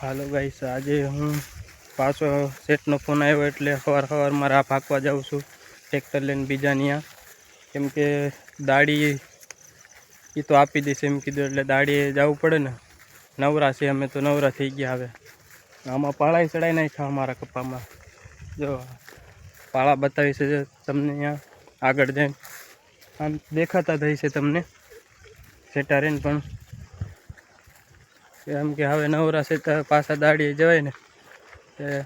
હાલો guys આજે હું પાછો સેટનો ફોન આવ્યો એટલે સવાર સવાર મારા ભાગવા જાઉં છું ટ્રેક્ટર લઈને બીજાની આ. કેમ દાડી એ તો આપી દઈશ એમ કીધું, એટલે દાડીએ જવું પડે ને. નવરા છે, અમે તો નવરા થઈ ગયા હવે. આમાં પાળાય ચડાઈ નાખ્યા અમારા કપામાં જો, પાળા બતાવી છે તમને અહીંયા આગળ જઈને. આમ દેખાતા થઈ છે તમને. સેટા રહીને પણ. એમ કે હવે નવરા છે તો પાછા દાડીએ જવાય ને. તે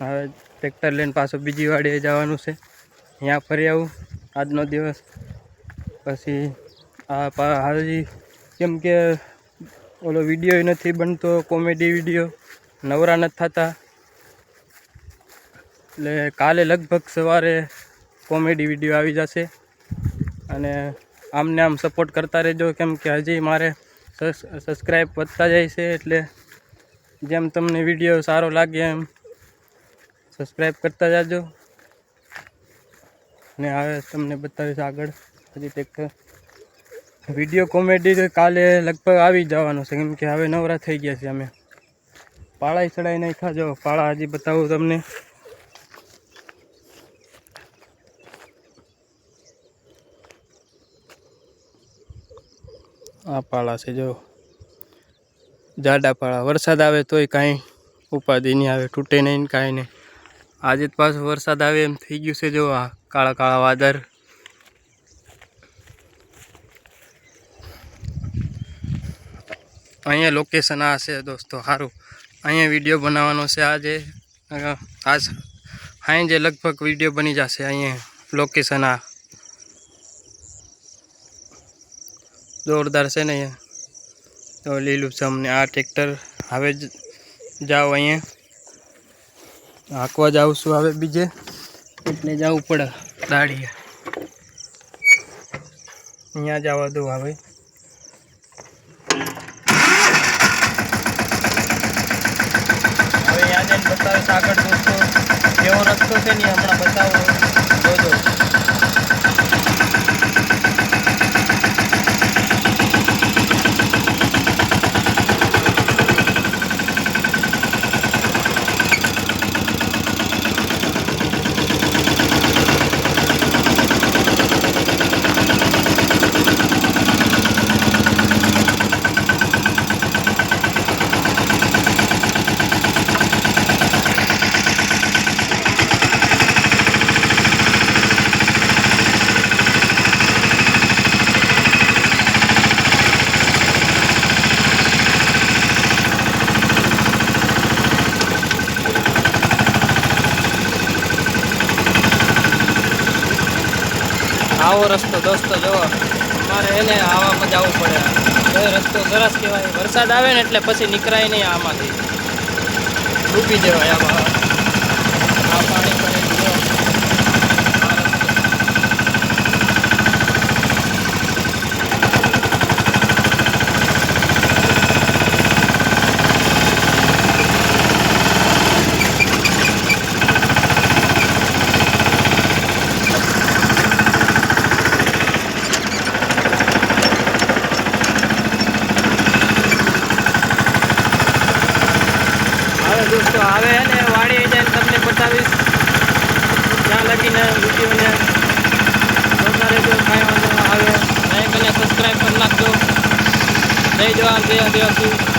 હવે ટ્રેક્ટર લઈને પાછું બીજી વાડીએ જવાનું છે. અહીંયા ફરી આવું આજનો દિવસ. પછી આ પા- હાજી કેમ કે ઓલો વીડિયો નથી બનતો કોમેડી વીડિયો. નવરા નથી થતા. એટલે કાલે લગભગ સવારે કોમેડી વીડિયો આવી જશે. અને આમને આમ સપોર્ટ કરતા રહેજો. કેમ કે હજી મારે સબસ્ક્રાઈબ વધતા જાય છે એટલે જેમ તમને વીડિયો સારો લાગે એમ સબસ્ક્રાઈબ કરતા જાજો. ને હવે તમને બતાવીશ આગળ. હજી ટ્રેક્ટર વીડિયો કોમેડી કાલે લગભગ આવી જવાનો છે, કેમ કે હવે નવરા થઈ ગયા છે અમે. પાળાઈ ચડાઈ નાખ્યા જો, પાળા હજી બતાવું તમને. આ પાળા છે જો. જાડા પાળા. વરસાદ આવે તોય કાંઈ ઉપાધિ નહીં આવે, તૂટે નહીં કાંઈ નહીં. આજે પાછો વરસાદ આવે એમ થઈ ગયું છે જો આ કાળા કાળા વાદળ. અહીંયા લોકેશન આ છે દોસ્તો, સારું. અહીંયા વીડિયો બનાવવાનો છે આજે. આજ આજ જે લગભગ વીડિયો બની જશે અહીંયા લોકેશન આ. જોરદાર છે ને અહીંયા તો લીલું છે અમને આ ટ્રેક્ટર હવે જ જાઓ અહીંયા હાંકવા જાઉં છું હવે બીજે એટલે જવું પડે દાડીએ અહીંયા જવા દો હવે હવે અહીંયા જઈને બતાવીશ આગળ દોસ્તો કેવો રસ્તો છે ને એ હમણાં બતાવો જોજો આવો રસ્તો દોસ્તો, જુઓ. અમારે એને આવામાં જવું પડે. એ રસ્તો સરસ કહેવાય. વરસાદ આવે ને એટલે પછી નીકળાય નહીં આમાંથી. ડૂબી જવાય આમાં. આ પાણી પડે હવે દોસ્તો, હવે ને વાડી જઈને તમને બતાવીશ. ત્યાં લગીને વિડીયોને. જોતા રહેજો કાંઈ વાંધો આવે. લાઈક અને સબસ્ક્રાઈબ કરી નાખજો. જય જવાન, જય આદિવાસી.